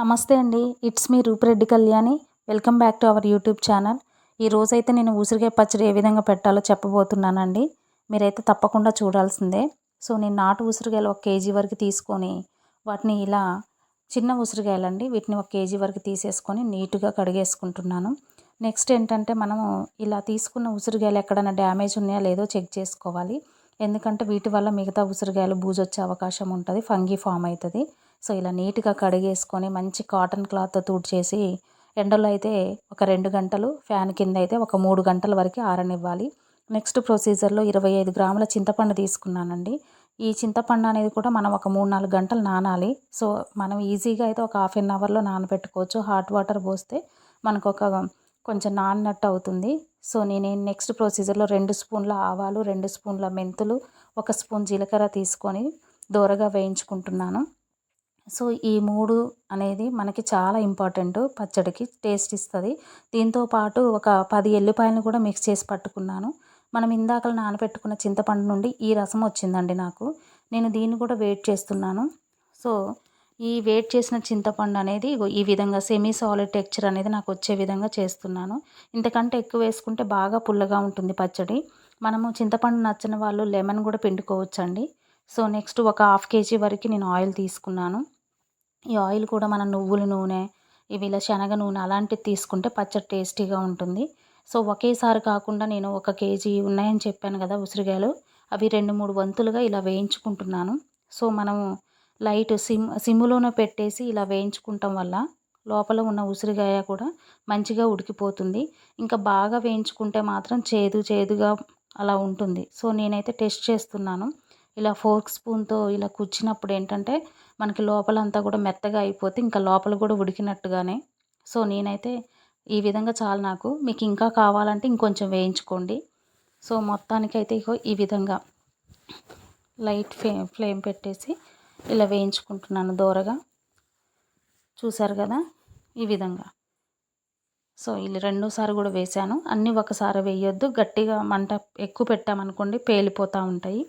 నమస్తే అండి. It's me Roopireddy Kalyani. Welcome back to our YouTube channel. ఈ రోజైతే నేను ఉసిరికాయ పచ్చడి ఏ విధంగా పెట్టాలో చెప్పబోతున్నానండి. మీరైతే తప్పకుండా చూడాల్సిందే. సో నేను నాటు ఉసిరికాయలు ఒక కేజీ వరకు తీసుకొని వాటిని ఇలా చిన్న ఉసిరికాయలండి. వీటిని ఒక కేజీ వరకు తీసేసుకొని నీట్గా కడిగేసుకుంటున్నాను. నెక్స్ట్ ఏంటంటే మనము ఇలా తీసుకున్న ఉసిరికాయలు ఎక్కడైనా డ్యామేజ్ ఉన్నాయా లేదో చెక్ చేసుకోవాలి. ఎందుకంటే వీటి వల్ల మిగతా ఉసిరికాయలు బూజొచ్చే అవకాశం ఉంటుంది. ఫంగీ ఫామ్ అవుతుంది. సో ఇలా నీట్గా కడిగేసుకొని మంచి కాటన్ క్లాత్తో తుడిచేసి ఎండలో అయితే ఒక రెండు గంటలు ఫ్యాన్ కింద అయితే ఒక మూడు గంటల వరకు ఆరనివ్వాలి. నెక్స్ట్ ప్రొసీజర్లో ఇరవై ఐదు గ్రాముల చింతపండు తీసుకున్నానండి. ఈ చింతపండు అనేది కూడా మనం ఒక మూడు నాలుగు గంటలు నానాలి. సో మనం ఈజీగా అయితే ఒక హాఫ్ అన్ అవర్లో నానబెట్టుకోవచ్చు. హాట్ వాటర్ పోస్తే మనకు ఒక కొంచెం నాన్నట్టు అవుతుంది. సో నేను నెక్స్ట్ ప్రొసీజర్లో రెండు స్పూన్ల ఆవాలు రెండు స్పూన్ల మెంతులు ఒక స్పూన్ జీలకర్ర తీసుకొని దూరగా వేయించుకుంటున్నాను. సో ఈ మూడు అనేది మనకి చాలా ఇంపార్టెంట్. పచ్చడికి టేస్ట్ ఇస్తుంది. దీంతో పాటు ఒక పది ఎల్లిపాయలను కూడా మిక్స్ చేసి పట్టుకున్నాను. మనం ఇందాక నానబెట్టుకున్న చింతపండు నుండి ఈ రసం వచ్చిందండి నాకు. నేను దీన్ని కూడా వెయిట్ చేస్తున్నాను. సో ఈ వేట్ చేసిన చింతపండు అనేది ఈ విధంగా సెమీ సాలిడ్ టెక్చర్ అనేది నాకు వచ్చే విధంగా చేస్తున్నాను. ఇంతకంటే ఎక్కువ వేసుకుంటే బాగా పుల్లగా ఉంటుంది పచ్చడి. మనము చింతపండు నచ్చిన వాళ్ళు లెమన్ కూడా పిండుకోవచ్చండి. సో నెక్స్ట్ ఒక హాఫ్ కేజీ వరకు నేను ఆయిల్ తీసుకున్నాను. ఈ ఆయిల్ కూడా మన నువ్వుల నూనె ఇవి ఇలా శనగ నూనె అలాంటివి తీసుకుంటే పచ్చడి టేస్టీగా ఉంటుంది. సో ఒకేసారి కాకుండా నేను ఒక కేజీ ఉన్నాయని చెప్పాను కదా ఉసిరికాయలు అవి రెండు మూడు వంతులుగా ఇలా వేయించుకుంటున్నాను. సో మనము లైట్ సిమ్ సిమ్లోనే పెట్టేసి ఇలా వేయించుకుంటాం వల్ల లోపల ఉన్న ఉసిరికాయ కూడా మంచిగా ఉడికిపోతుంది. ఇంకా బాగా వేయించుకుంటే మాత్రం చేదు చేదుగా అలా ఉంటుంది. సో నేనైతే టెస్ట్ చేస్తున్నాను. ఇలా ఫోర్క్ స్పూన్తో ఇలా కుచ్చినప్పుడు ఏంటంటే మనకి లోపలంతా కూడా మెత్తగా అయిపోతే ఇంకా లోపల కూడా ఉడికినట్టుగానే. సో నేనైతే ఈ విధంగా చాలు నాకు. మీకు ఇంకా కావాలంటే ఇంకొంచెం వేయించుకోండి. సో మొత్తానికైతే ఇగో ఈ విధంగా లైట్ ఫ్లే ఫ్లేమ్ పెట్టేసి ఇలా వేయించుకుంటున్నాను దోరగా. చూసారు కదా? ఈ విధంగా. సో ఇది రెండోసారి కూడా వేసాను అన్నీ ఒకసారి వేయొద్దు. గట్టిగా మంట ఎక్కువ పెట్టామనుకోండి పేలిపోతూ ఉంటాయి.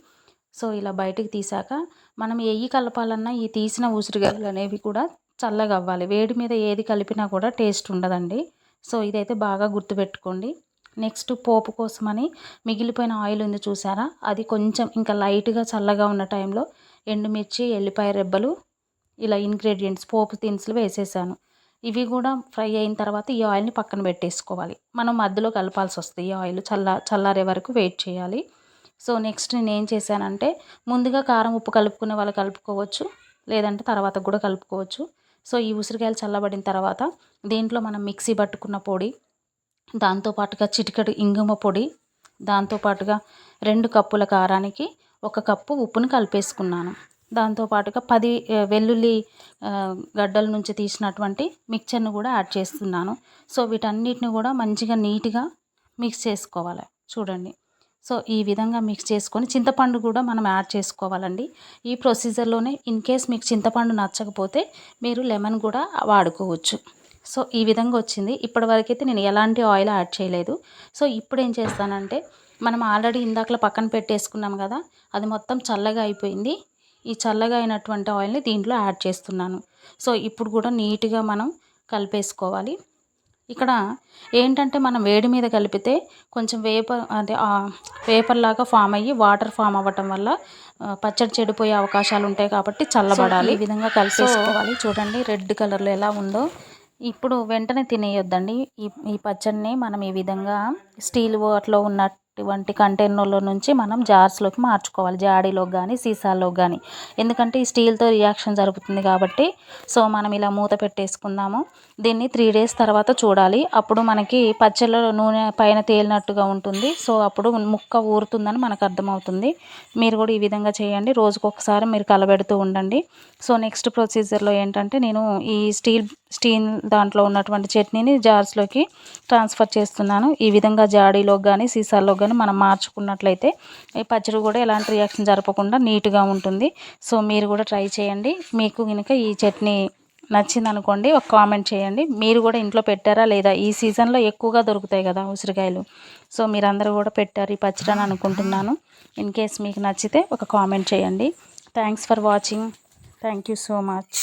సో ఇలా బయటికి తీసాక మనం ఎయ్యి కలపాలన్నా ఈ తీసిన ఉసిరికాయలు అనేవి కూడా చల్లగా అవ్వాలి. వేడి మీద ఏది కలిపినా కూడా టేస్ట్ ఉండదండి. సో ఇదైతే బాగా గుర్తుపెట్టుకోండి. నెక్స్ట్ పోపు కోసమని మిగిలిపోయిన ఆయిల్ ఉంది చూసారా? అది కొంచెం ఇంకా లైట్గా చల్లగా ఉన్న టైంలో ఎండుమిర్చి ఎల్లిపాయ రెబ్బలు ఇలా ఇంగ్రీడియంట్స్ పోపు దినుసులు వేసేసాను. ఇవి కూడా ఫ్రై అయిన తర్వాత ఈ ఆయిల్ని పక్కన పెట్టేసుకోవాలి. మనం మధ్యలో కలపాల్సి వస్తుంది ఈ ఆయిల్ చల్ల చల్లారే వరకు వెయిట్ చేయాలి. సో నెక్స్ట్ నేను ఏం చేశానంటే ముందుగా కారం ఉప్పు కలుపుకునే వాళ్ళు కలుపుకోవచ్చు. లేదంటే తర్వాత కూడా కలుపుకోవచ్చు. సో ఈ ఉసిరికాయలు చల్లబడిన తర్వాత దీంట్లో మనం మిక్సీ పట్టుకున్న పొడి దాంతోపాటుగా చిటికడు ఇంగుమ పొడి దాంతోపాటుగా రెండు కప్పుల కారానికి ఒక కప్పు ఉప్పును కలిపేసుకున్నాను. దాంతోపాటుగా పది వెల్లుల్లి గడ్డల నుంచి తీసినటువంటి మిక్చర్ను కూడా యాడ్ చేస్తున్నాను. సో వీటన్నిటిని కూడా మంచిగా నీట్గా మిక్స్ చేసుకోవాలి. చూడండి. సో ఈ విధంగా మిక్స్ చేసుకొని చింతపండు కూడా మనం యాడ్ చేసుకోవాలండి. ఈ ప్రొసీజర్లోనే ఇన్ కేస్ మీకు చింతపండు నచ్చకపోతే మీరు లెమన్ కూడా వాడుకోవచ్చు. సో ఈ విధంగా వచ్చింది. ఇప్పటివరకైతే నేను ఎలాంటి ఆయిల్ యాడ్ చేయలేదు. సో ఇప్పుడు ఏం చేస్తానంటే మనం ఆల్రెడీ ఇందాకలో పక్కన పెట్టేసుకున్నాం కదా అది మొత్తం చల్లగా అయిపోయింది. ఈ చల్లగా అయినటువంటి ఆయిల్ని దీంట్లో యాడ్ చేస్తున్నాను. సో ఇప్పుడు కూడా నీట్గా మనం కలిపేసుకోవాలి. ఇక్కడ ఏంటంటే మనం వేడి మీద కలిపితే కొంచెం వేపర్ అంటే వేపర్ లాగా ఫామ్ అయ్యి వాటర్ ఫామ్ అవ్వటం వల్ల పచ్చడి చెడిపోయే అవకాశాలు ఉంటాయి కాబట్టి చల్లబడాలి ఈ విధంగా కలిపేసుకోవాలి. చూడండి రెడ్ కలర్లో ఎలా ఉందో. ఇప్పుడు వెంటనే తినేయొద్దండి. ఈ ఈ పచ్చడిని మనం ఈ విధంగా స్టీల్ వాట్లో ఉన్న ఇటువంటి కంటైనర్లో నుంచి మనం జార్స్లోకి మార్చుకోవాలి జాడీలోకి కానీ సీసాల్లోకి కానీ ఎందుకంటే ఈ స్టీల్తో రియాక్షన్ జరుగుతుంది కాబట్టి సో మనం ఇలా మూత పెట్టేసుకుందాము. దీన్ని త్రీ డేస్ తర్వాత చూడాలి. అప్పుడు మనకి పచ్చళ్ళ నూనె పైన తేలినట్టుగా ఉంటుంది. సో అప్పుడు ముక్క ఊరుతుందని మనకు అర్థమవుతుంది. మీరు కూడా ఈ విధంగా చేయండి. రోజుకొకసారి మీరు కలబెడుతూ ఉండండి. సో నెక్స్ట్ ప్రొసీజర్లో ఏంటంటే నేను ఈ స్టీల్ స్టీల్ దాంట్లో ఉన్నటువంటి చట్నీని జార్స్లోకి ట్రాన్స్ఫర్ చేస్తున్నాను. ఈ విధంగా జాడీలోకి కానీ సీసాల్లో కానీ మనం మార్చుకున్నట్లయితే ఈ పచ్చడి కూడా ఎలాంటి రియాక్షన్ జరపకుండా నీట్గా ఉంటుంది. సో మీరు కూడా ట్రై చేయండి. మీకు కనుక ఈ చట్నీ నచ్చింది అనుకోండి ఒక కామెంట్ చేయండి. మీరు కూడా ఇంట్లో పెట్టారా లేదా? ఈ సీజన్లో ఎక్కువగా దొరుకుతాయి కదా ఉసిరికాయలు. సో మీరందరూ కూడా పెట్టారు ఈ పచ్చడి అని అనుకుంటున్నాను. ఇన్ కేస్ మీకు నచ్చితే ఒక కామెంట్ చేయండి. Thanks for watching. Thank you so much.